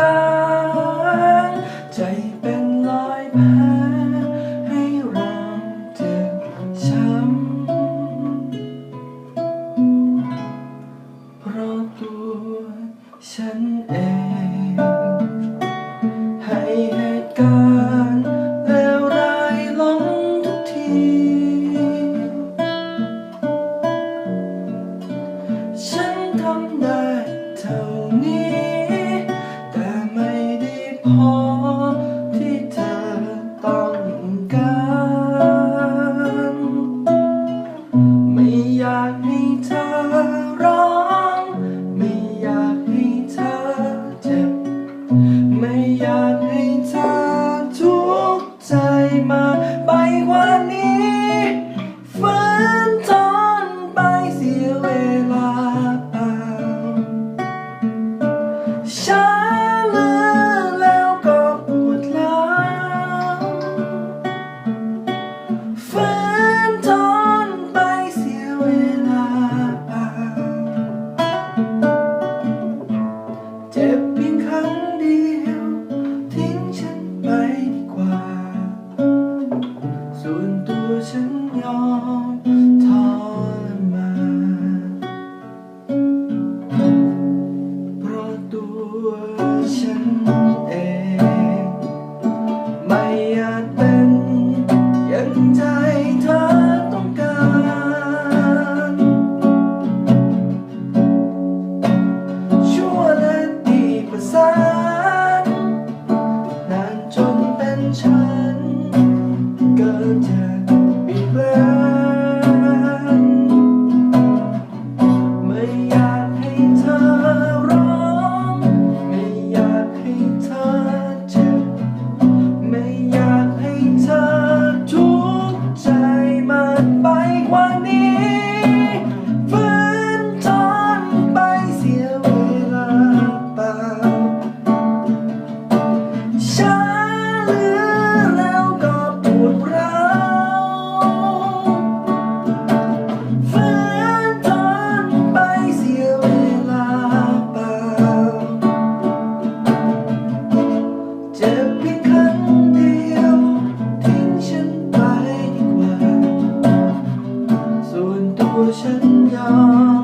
love. พอที่เธอต้องการ ไม่อยากให้เธอร้อง ไม่อยากให้เธอเจ็บ ไม่อยากให้เธอทุกข์ใจมาไปกว่านี้ฝืนทนไปเสียเวลาเปล่า ฉันยอม